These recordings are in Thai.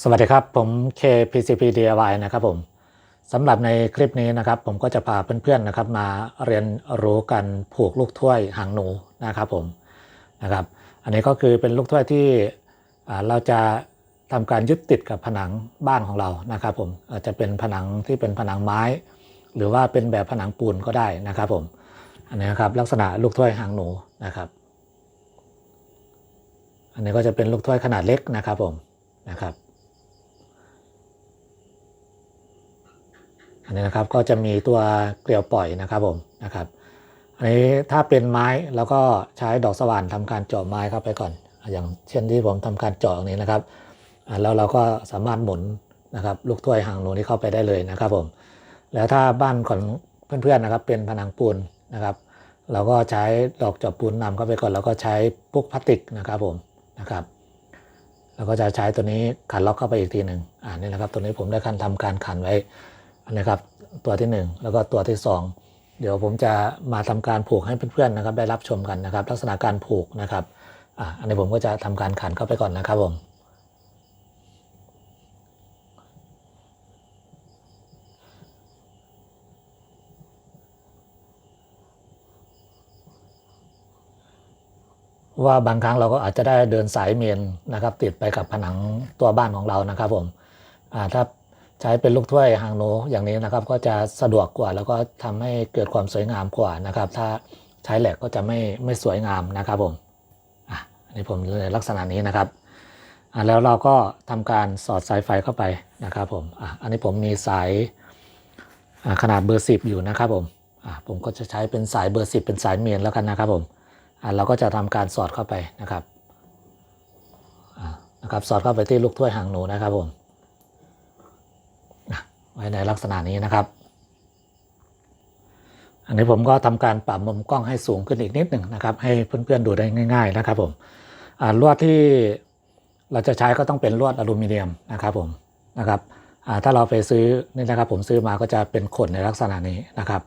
สวัสดีครับ ผม KPCP DIY นะครับผมสำหรับในคลิปนี้นะครับ ผมก็จะพาเพื่อนๆนะครับ มาเรียนรู้กันผูกลูกถ้วยหางหนูนะครับผมนะครับ อันนี้ก็คือเป็นลูกถ้วยที่เราจะทำการยึดติดกับผนังบ้านของเรานะครับผมอาจจะเป็นผนังที่เป็นผนังไม้ หรือว่าเป็นแบบผนังปูนก็ได้นะครับผมอันนี้นะครับลักษณะลูกถ้วยหางหนูนะครับ อันนี้ก็จะเป็นลูกถ้วยขนาดเล็กนะครับผมนะครับ นนี้นะครับก็จะมีตัวเกลียวปล่อยนะครับผมนะครับ อันนี้ถ้าเป็นไม้แล้วก็ใช้ดอกสว่านทำการเจาะไม้เข้าไปก่อน อย่างเช่นที่ผมทำการเจาะนี้นะครับแล้วเราก็สามารถหมุนนะครับลูกถ้วยหางหนูนี้เข้าไปได้เลยนะครับผมแล้วถ้าบ้านของเพื่อนๆนะครับเป็นผนังปูนนะครับ เราก็ใช้ดอกเจาะปูนนำเข้าไปก่อนแล้วก็ใช้ปุ๊กพลาสติกนะครับผมนะครับแล้วก็จะใช้ตัวนี้ขันล็อกเข้าไปอีกทีหนึ่งอ่านี่นะครับตัวนี้ผมได้การทำการขันไว้ นะครับตัวที่ 1 แล้วก็ตัวที่ 2 เดี๋ยวผมจะมาทำการผูกให้เพื่อนๆนะครับ ได้รับชมกันนะครับ ลักษณะการผูกนะครับอันนี้ผมก็จะทำการขันเข้าไปก่อนนะครับผมว่าบางครั้งเราก็อาจจะได้เดินสายเมนนะครับ ติดไปกับผนังตัวบ้านของเรานะครับผมถ้า ใช้เป็นลูกถ้วยหางโนอย่างนี้นะครับ ก็จะสะดวกกว่าแล้วก็ทำให้เกิดความสวยงามกว่านะครับ ถ้าใช้แหลกก็จะไม่ไม่สวยงามนะครับผมอะอันนี้ผมในลักษณะนี้นะครับอะแล้วเราก็ทำการสอดสายไฟเข้าไปนะครับผมอะอันนี้ผมมีสายอะขนาดเบอร์สิบอยู่นะครับผมอะผมก็จะใช้เป็นสายเบอร์สิบเป็นสายเมนแล้วกันนะครับผมอะเราก็จะทำการสอดเข้าไปนะครับอะนะครับ สอดเข้าไปที่ลูกถ้วยหางหนูนะครับผม ไว้ในลักษณะนี้นะครับ อันนี้ผมก็ทำการปรับมุมกล้องให้สูงขึ้นอีกนิดหนึ่งนะครับ ให้เพื่อนๆดูได้ง่าย ๆ นะครับผมลวดที่เราจะใช้ก็ต้องเป็นลวดอลูมิเนียมนะครับผมนะครับถ้าเราไปซื้อนี่นะครับ ผมซื้อมาก็จะเป็นขนในลักษณะนี้นะครับ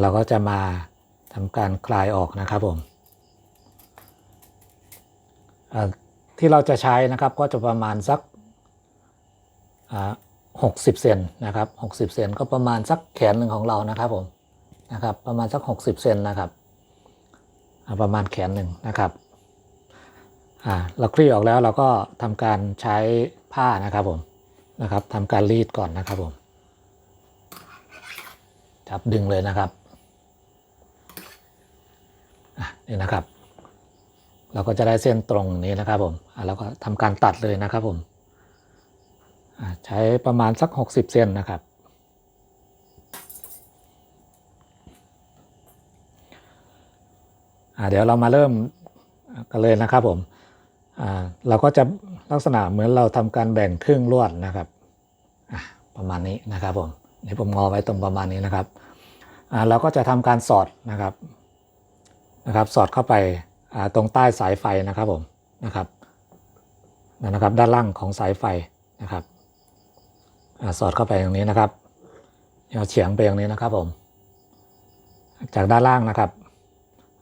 เราก็จะมาทำการคลายออกนะครับผมที่เราจะใช้นะครับก็จะประมาณสัก 60 เซนนะครับ 60 เซนก็ประมาณสักแขนหนึ่งของเรานะครับผมนะครับ ประมาณสัก 60 เซนนะครับประมาณแขนหนึ่งนะครับอ่าเราคลี่ออกแล้วเราก็ทำการใช้ผ้านะครับผมนะครับทำการรีดก่อนนะครับผมจับดึงเลยนะครับอะนี่นะครับ เราก็จะได้เส้นตรงนี้นะครับผมอะแล้วก็ทำการตัดเลยนะครับผม ใช้ประมาณสัก 60 เซนนะครับ เดี๋ยวเรามาเริ่มกันเลยนะครับผมเราก็จะลักษณะเหมือนเราทำการแบ่งครึ่งลวดนะครับประมาณนี้นะครับผมนี่ผมงอไว้ตรงประมาณนี้นะครับเราก็จะทำการสอดนะครับนะครับสอดเข้าไปตรงใต้สายไฟนะครับผมนะครับนะครับด้านล่างของสายไฟนะครับ สอดเข้าไปอย่างนี้นะครับเอาเฉียงไปอย่างนี้นะครับผม จากด้านล่างนะครับ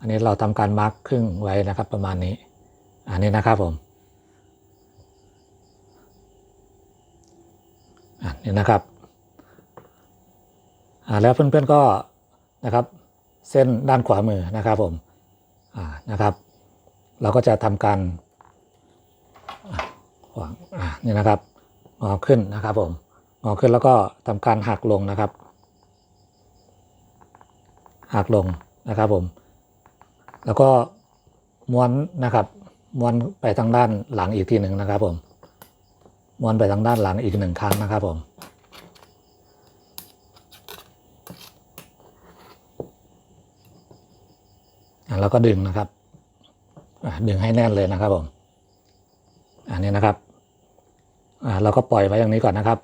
อันนี้เราทำการมาร์คครึ่งไว้นะครับ ประมาณนี้ อันนี้นะครับผมอันนี้นะครับแล้วเพื่อนๆก็นะครับเส้นด้านขวามือนะครับผมนะครับ เราก็จะทำการขวางนี่นะครับงอขึ้นนะครับผม งอขึ้นแล้วก็ทำการหักลงนะครับ หักลงนะครับผม แล้วก็ม้วนนะครับม้วนไปทางด้านหลังอีกทีหนึ่งนะครับผมม้วนไปทางด้านหลังอีกหนึ่งครั้งนะครับผมอะแล้วก็ดึงนะครับอะดึงให้แน่นเลยนะครับผม อันนี้นะครับอ่าเราก็ปล่อยไว้อย่างนี้ก่อนนะครับ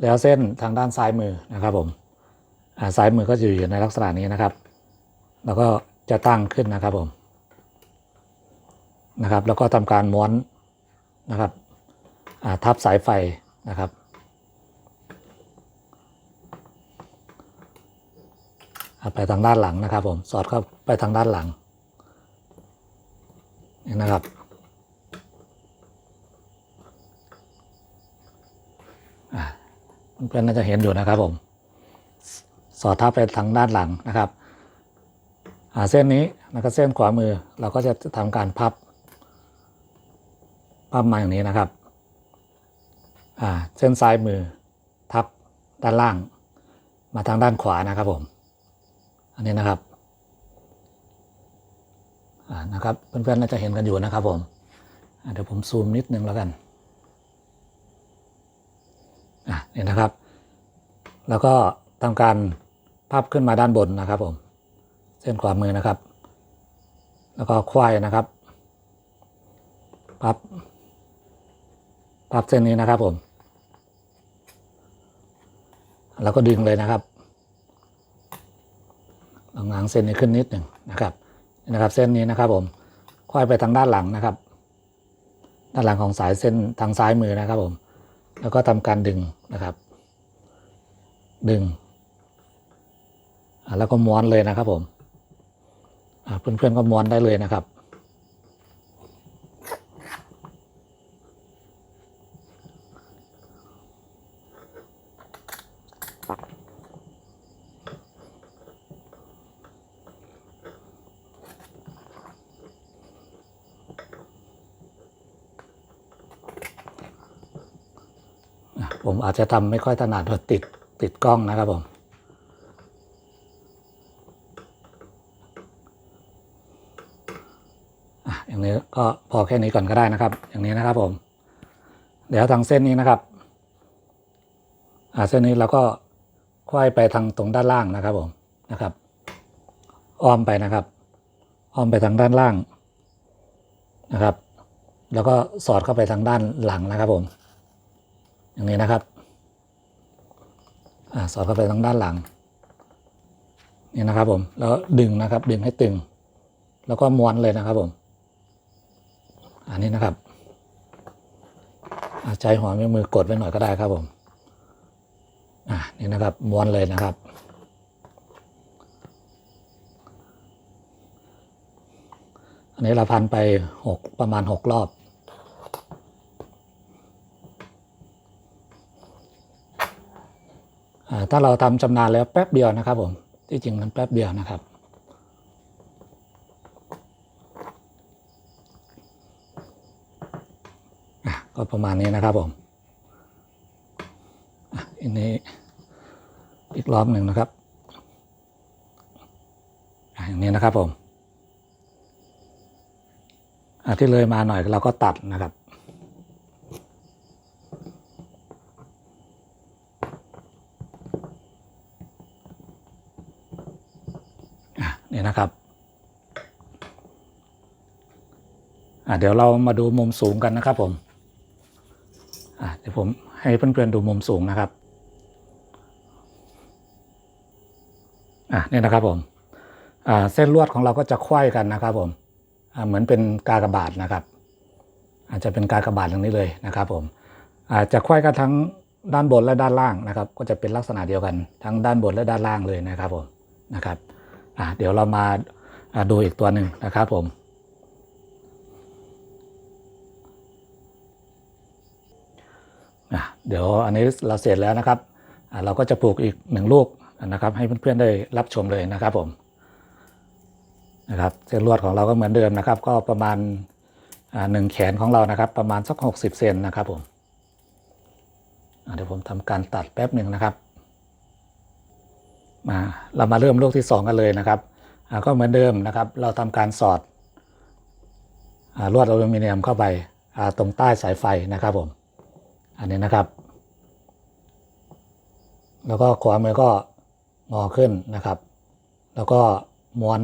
แล้วเส้นทางด้านซ้ายมือนะครับผมอ่าซ้ายมือก็จะอยู่ในลักษณะนี้นะครับ แล้วก็จะตั้งขึ้นนะครับผมนะครับ แล้วก็ทำการม้วนนะครับทับสายไฟนะครับไปทางด้านหลังนะครับผมสอดเข้าไปทางด้านหลังนี่นะครับอ่า เพื่อนๆน่าจะเห็นอยู่นะครับผม สอดทับไปทางด้านหลังนะครับอ่าเส้นนี้นะครับเส้นขวามือเราก็จะทำการพับ พับมาอย่างนี้นะครับอ่าเส้นซ้ายมือทับด้านล่าง มาทางด้านขวานะครับผม อันนี้นะครับอ่านะครับเพื่อนๆน่าจะเห็นกันอยู่นะครับผมเดี๋ยวผมซูมนิดนึงแล้วกัน อะนี่นะครับ แล้วก็ทำการพับขึ้นมาด้านบนนะครับผม เส้นขวามือนะครับ แล้วก็ควายนะครับ พับ พับเส้นนี้นะครับผม แล้วก็ดึงเลยนะครับลองง้างเส้นนี้ขึ้นนิดหนึ่งนะครับนี่นะครับ เส้นนี้นะครับผมควายไปทางด้านหลังนะครับ ด้านหลังของสายเส้นทางซ้ายมือนะครับผม แล้วก็ทำการดึงนะครับ ดึง แล้วก็ม้วนเลยนะครับผมเพื่อนๆก็ม้วนได้เลยนะครับ ผมอาจจะทำไม่ค่อยถนัดเพราะติดติดกล้องนะครับผมอย่างนี้ก็พอแค่นี้ก่อนก็ได้นะครับ อย่างนี้นะครับผม เดี๋ยวทางเส้นนี้นะครับเส้นนี้เราก็ควายไปทางตรงด้านล่างนะครับผมนะครับอ้อมไปนะครับ อ้อมไปทางด้านล่างนะครับ แล้วก็สอดเข้าไปทางด้านหลังนะครับผม อย่างนี้นะครับอ่าสอดเข้าไปทางด้านหลังนี่นะครับผมแล้วดึงนะครับ ดึงให้ตึง แล้วก็ม้วนเลยนะครับผม อันนี้นะครับใจหัวแม่มือกดไว้หน่อยก็ได้ครับผมอ่านี่นะครับม้วนเลยนะครับอันนี้เราพันไปหกประมาณหกรอบ อ่า ถ้าเราทำชำนาญแล้วแป๊บเดียวนะครับผมที่จริงมันแป๊บเดียวนะครับก็ประมาณนี้นะครับผมอันนี้อีกรอบหนึ่งนะครับอย่างนี้นะครับผมที่เลยมาหน่อยเราก็ตัดนะครับ อะนี่ยนะครับเดี๋ยวเรามาดูมุมสูงกันนะครับผมเดี๋ยวผมให้เพื่อนๆดูมุมสูงนะครับอะนี่นะครับผมเส้นลวดของเราก็จะไขว้กันนะครับผมเหมือนเป็นกากบาทนะครับ อาจจะเป็นกากบาทอย่างนี้เลยนะครับผมอาจจะไขว้กันทั้งด้านบนและด้านล่างนะครับ ก็จะเป็นลักษณะเดียวกันทั้งด้านบนและด้านล่างเลยนะครับผมนะครับ อะเดี๋ยวเรามาดูอีกตัวหนึ่งนะครับผมเดี๋ยวอันนี้เราเสร็จแล้วนะครับ เราก็จะปลูกอีกหนึ่งลูกนะครับ ให้เพื่อนๆได้รับชมเลยนะครับผมนะครับเส้นลวดของเราก็เหมือนเดิมนะครับ ก็ประมาณหนึ่งแขนของเรานะครับ ประมาณสัก 60 เซนนะครับผมเดี๋ยวผมทำการตัดแป๊บหนึ่งนะครับ เรามาเริ่มลูกที่ 2 กันเลยนะครับก็เหมือนเดิมนะครับ เราทำการสอดอลวดอลูมิเนียมเข้าไปาตรงใต้สายไฟนะครับผม อันนี้นะครับ แล้วก็ขวามือก็งอขึ้นนะครับ แล้วก็ม้วน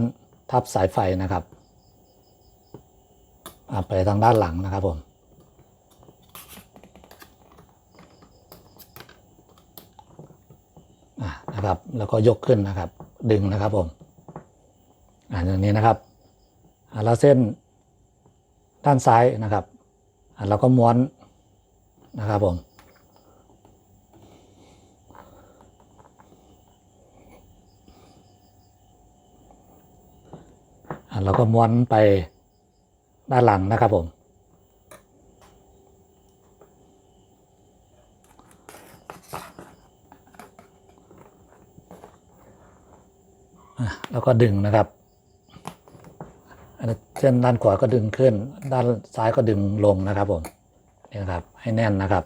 ทับสายไฟนะครับไปทางด้านหลังนะครับผม อะ นะครับ แล้วก็ยกขึ้นนะครับ ดึงนะครับผมอ่าอย่างนี้นะครับอ่าแล้วเส้นด้านซ้ายนะครับอ่าเราก็ม้วนนะครับผมอ่าเราก็ม้วนไปด้านหลังนะครับผมะแล้ว ก็ดึงนะครับเส้นด้านขวาก็ดึงขึ้น ด้านซ้ายก็ดึงลงนะครับผมนี่นะครับให้แน่นนะครับ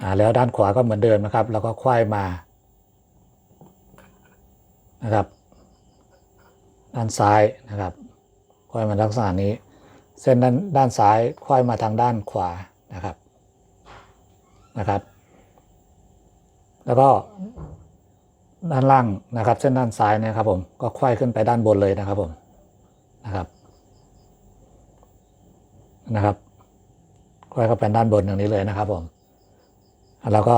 อ่าแล้วด้านขวาก็เหมือนเดิมนะครับ แล้วก็ควายมานะครับ ด้านซ้ายนะครับควายมาลักษณะนี้ เส้นด้านด้านซ้ายควายมาทางด้านขวานะครับนะครับ แล้วก็ ด้านล่างนะครับ เส้นด้านซ้ายนะครับผมก็ควายขึ้นไปด้านบนเลยนะครับผมนะครับนะครับควายเข้าไปด้านบนอย่างนี้เลยนะครับผมแล้วก็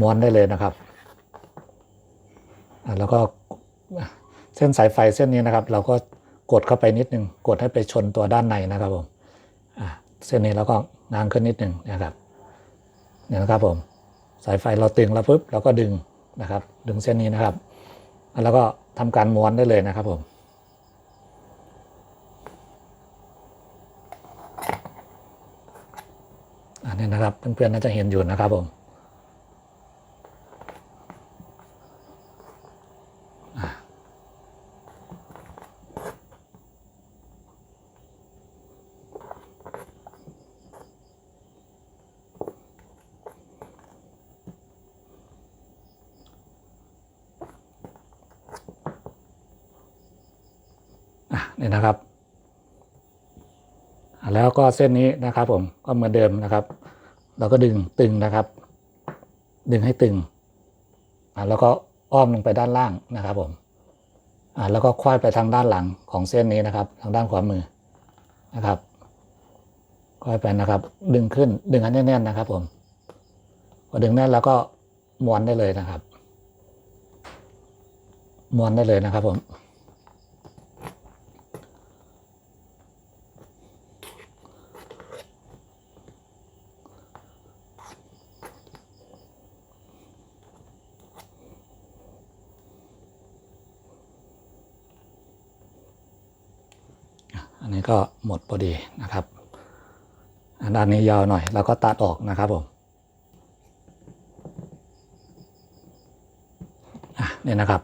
ม้วนได้เลยนะครับอะแล้วก็เส้นสายไฟเส้นนี้นะครับ เราก็กดเข้าไปนิดนึงกดให้ไปชนตัวด้านในนะครับผมอะเส้นนี้เราก็ง้างขึ้นนิดนึงนะครับเนี่ยนะครับผมสายไฟเราตึงแล้วปุ๊บเราก็ดึง นะครับ ดึงเส้นนี้นะครับ แล้วก็ทำการม้วนได้เลยนะครับผมอันนี้นะครับเพื่อนๆน่าจะเห็นอยู่นะครับผม นี่นะครับ แล้วก็เส้นนี้นะครับผมก็เหมือนเดิมนะครับ เราก็ดึงตึงนะครับ ดึงให้ตึงแล้วก็อ้อมลงไปด้านล่างนะครับผมแล้วก็ควายไปทางด้านหลังของเส้นนี้นะครับ ทางด้านขวามือนะครับควายไปนะครับ ดึงขึ้นดึงให้แน่นๆนะครับ ผมพอดึงแน่นแล้วก็ม้วนได้เลยนะครับม้วนได้เลยนะครับผม นนี้ก็หมดพอดีนะครับด้านนี้ยาวหน่อยแล้วก็ตัดออกนะครับผมอะนี่นะครับ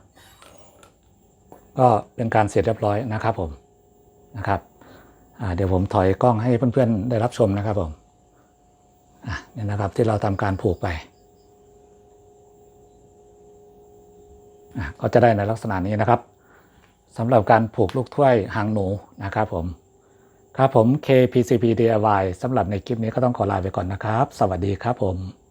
ก็เป็นการเสร็จเรียบร้อยนะครับผมนะครับอ่าเดี๋ยวผมถอยกล้องให้เพื่อนๆได้รับชมนะครับผมอะนี่นะครับที่เราทำการผูกไปอะก็จะได้ในลักษณะนี้นะครับ สำหรับการผูกลูกถ้วยหางหนูนะครับผม ครับผม KPCP DIY สำหรับในคลิปนี้ก็ต้องขอลาไปก่อนนะครับ สวัสดีครับผม